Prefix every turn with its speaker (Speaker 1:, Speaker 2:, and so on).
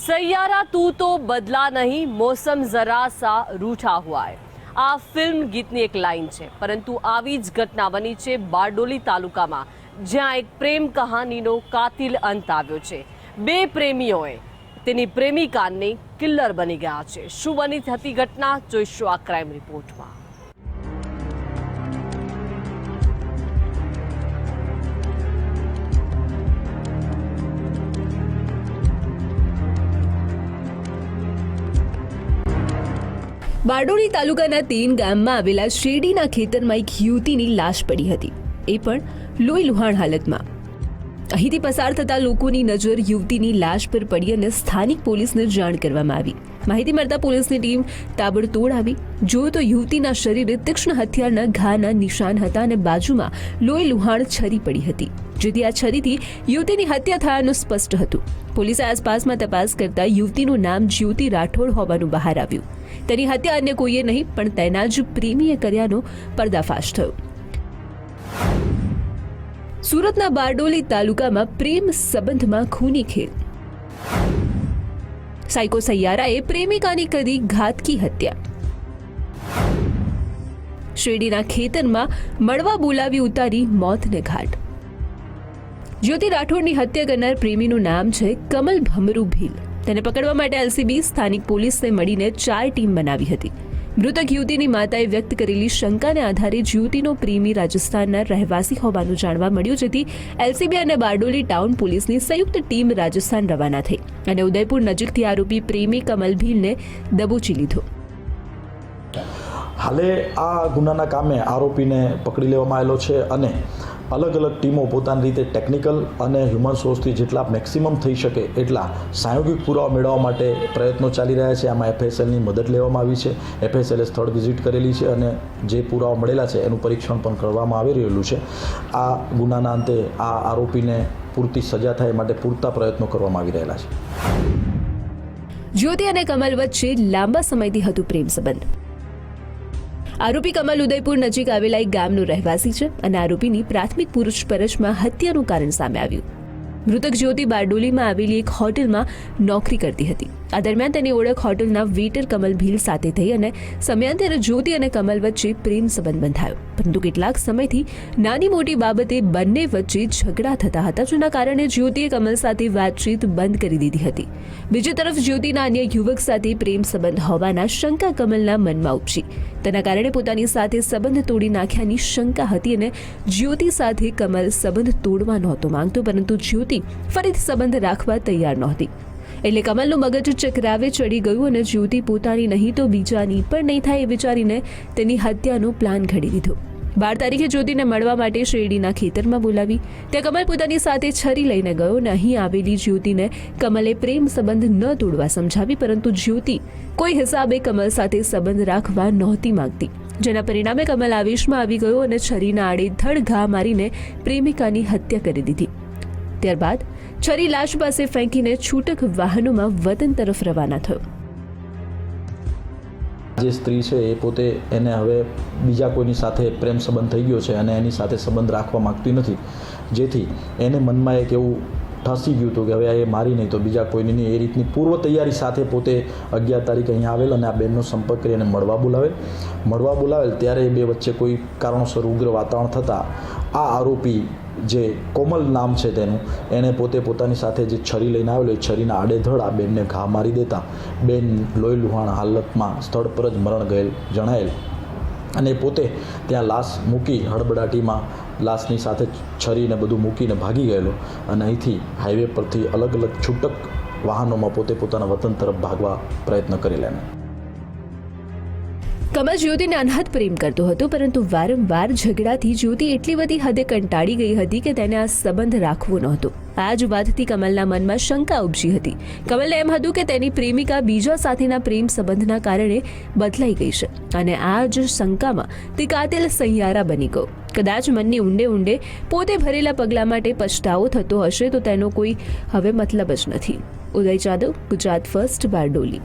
Speaker 1: सैयारा तू तो बदला નહીં મોસમ જરા સા રૂઠા હુઆ હૈ આ ફિલ્મ ગીતની એક લાઈન છે પરંતુ આવી જ ઘટના બની છે બારડોલી તાલુકામાં જ્યાં એક પ્રેમ કહાનીનો કાતિલ અંત આવ્યો છે બે પ્રેમીઓએ તેની પ્રેમિકાને કિલ્લર બની ગયા છે શું બની હતી ઘટના જોઈશું આ ક્રાઇમ રિપોર્ટમાં
Speaker 2: બારડોલી તાલુકાના તેન ગામમાં આવેલા શેરડીના ખેતરમાં એક યુવતીની લાશ પડી હતી. એ પણ લોહી લુહાણ હાલતમાં. અહીંથી પસાર થતા લોકોની નજર યુવતીની લાશ પર પડી અને સ્થાનિક પોલીસને જાણ કરવામાં આવી. માહિતી મળતા પોલીસની ટીમ તાબડતોડ આવી. જોયું તો યુવતીના શરીરે તીક્ષ્ણ હથિયારના ઘાના નિશાન હતા અને બાજુમાં લોહી લુહાણ છરી પડી હતી, જેથી આ છરીથી યુવતીની હત્યા થયાનું સ્પષ્ટ હતું. પોલીસે આસપાસમાં તપાસ કરતા યુવતીનું નામ જ્યોતિ રાઠોડ હોવાનું બહાર આવ્યું. તેની હત્યા અન્ય કોઈએ નહીં, પણ તેના જ પ્રેમીએ કર્યાનો પર્દાફાશ થયો. સુરતના બારડોલી તાલુકામાં પ્રેમ સંબંધમાં ખૂની ખેલ. સાયકો સૈયારાએ પ્રેમિકાની કરી ઘાતકી હત્યા. શેરડીના ખેતરમાં મળવા બોલાવી ઉતારી મોતને ઘાટ. જ્યોતિ રાઠોડની હત્યા કરનાર પ્રેમીનું નામ છે કમલ ભમરુ ભીલ. તેને પકડવા માટે એલસીબી, સ્થાનિક પોલીસને મળીને ચાર ટીમ બનાવી હતી. મૃતક યુવતીની માતાએ વ્યક્ત કરેલી શંકાને આધારે જ યુવતીનો પ્રેમી રાજસ્થાનના રહેવાસી હોવાનું જાણવા મળ્યું, જેથી એલસીબી અને બારડોલી ટાઉન પોલીસની સંયુક્ત ટીમ રાજસ્થાન રવાના થઈ અને ઉદયપુર નજીકથી આરોપી પ્રેમી કમલ ભીલને દબોચી લીધો.
Speaker 3: હાલે આ ગુનાના કામે આરોપીને પકડી લેવામાં આવેલો છે અને અલગ અલગ ટીમો પોતાની રીતે ટેકનિકલ અને હ્યુમન સોર્સથી જેટલા મેક્સિમમ થઈ શકે એટલા સાયોગિક પુરાવા મેળવવા માટે પ્રયત્નો ચાલી રહ્યા છે. આમાં એફએસએલની મદદ લેવામાં આવી છે. એફએસએલે સ્થળ વિઝિટ કરેલી છે અને જે પુરાવા મળેલા છે એનું પરીક્ષણ પણ કરવામાં આવી રહેલું છે. આ ગુનાના અંતે આ આરોપીને પૂરતી સજા થાય માટે પૂરતા પ્રયત્નો કરવામાં આવી રહેલા છે.
Speaker 2: જ્યોતિ અને કમલ વચ્ચે લાંબા સમયથી હતું પ્રેમ સંબંધ. આરોપી કમલ ઉદયપુર નજીક આવેલા એક ગામનો રહેવાસી છે અને આરોપીની પ્રાથમિક પૂછપરછમાં હત્યાનું કારણ સામે આવ્યું. મૃતક જ્યોતિ બારડોલીમાં આવેલી એક હોટેલમાં નોકરી કરતી હતી. આ દરમિયાન તેની ઓળખ હોટલના વેટર કમલ ભીલ સાથે થઈ અને સમયાંતરે જ્યોતિ અને કમલ વચ્ચે પ્રેમ સંબંધ બંધાયો. પરંતુ કેટલાક સમયથી નાની મોટી બાબતે બંને વચ્ચે ઝઘડા થતા હતા, જેના કારણે જ્યોતિએ કમલ સાથે વાતચીત બંધ કરી દીધી હતી. બીજી તરફ જ્યોતિના અન્ય યુવક સાથે પ્રેમ સંબંધ હોવાના શંકા કમલના મનમાં ઉપજી. તેના કારણે પોતાની સાથે સંબંધ તોડી નાખ્યાની શંકા હતી અને જ્યોતિ સાથે કમલ સંબંધ તોડવા નહોતો માંગતો, પરંતુ જ્યોતિ ફરીથી સંબંધ રાખવા તૈયાર નહોતી. એટલે કમલનું મગજ ચક્રાવે ચડી ગયું અને જ્યોતિ પોતાની નહીં તો બીજાની પણ નહીં થાય એ વિચારીને તેની હત્યાનો પ્લાન ઘડી દીધો બાર તારીખે જ્યોતિને મળવા માટે શેરડીના ખેતરમાં બોલાવી. ત્યાં કમલ પોતાની સાથે છરી લઈને ગયો. અને અહીં આવેલી જ્યોતિને કમલે પ્રેમ સંબંધ ન તોડવા સમજાવી, પરંતુ જ્યોતિ કોઈ હિસાબે કમલ સાથે સંબંધ રાખવા નહોતી માંગતી. જેના પરિણામે કમલ આવેશમાં આવી ગયો અને છરીના આડે ધડ ઘા મારીને પ્રેમિકાની હત્યા કરી દીધી. ત્યારબાદ છરી લાશ પાસે ફેંકીને છૂટક વાહનોમાં વતન તરફ રવાના થયો.
Speaker 3: જે સ્ત્રી છે એ પોતે એને હવે બીજા કોઈની સાથે પ્રેમ સંબંધ થઈ ગયો છે અને એની સાથે સંબંધ રાખવા માગતી નથી. જેથી એને મનમાં એક એવું ઠસી ગયું હતું કે હવે એ મારી નહીં તો બીજા કોઈની નહીં. એ રીતની પૂર્વ તૈયારી સાથે પોતે અગિયાર તારીખે અહીંયા આવેલ અને આ બેનનો સંપર્ક કરી અને મળવા બોલાવેલ મળવા બોલાવેલ ત્યારે એ બે વચ્ચે કોઈ કારણોસર ઉગ્ર વાતાવરણ થતાં આ આરોપી જે કોમલ નામ છે તેનું, એણે પોતે પોતાની સાથે જે છરી લઈને આવેલો, એ છરીના આડેધડ આ બેનને ઘા મારી દેતા. બેન લોહી લુહાણ હાલતમાં સ્થળ પર જ મરણ ગયેલ, જણાયેલ. અને પોતે ત્યાં લાશ મૂકી હડબડાટીમાં લાશની સાથે છરીને બધું મૂકીને ભાગી ગયેલો. અને અહીંથી હાઈવે પરથી અલગ અલગ છૂટક વાહનોમાં પોતે પોતાના વતન તરફ ભાગવા પ્રયત્ન કરી એણે
Speaker 2: કમલ જ્યોતિને અનહદ પ્રેમ કરતો હતો, પરંતુ વારંવાર ઝઘડાથી જ્યોતિ એટલી બધી હદે કંટાળી ગઈ હતી કે તેને આ સંબંધ રાખવો નહોતો. આ જ વાતથી કમલના મનમાં શંકા ઉપજી હતી. કમલને એમ હતું કે તેની પ્રેમિકા બીજા સાથેના પ્રેમ સંબંધના કારણે બદલાઈ ગઈ છે અને આ જ શંકામાં તે કાતિલ સૈયારા બની ગયો. કદાચ મનની ઊંડે ઊંડે પોતે ભરેલા પગલા માટે પછતાવો થતો હશે તો તેનો કોઈ હવે મતલબ જ નથી. ઉદય જાદવ, ગુજરાત ફર્સ્ટ, બારડોલી.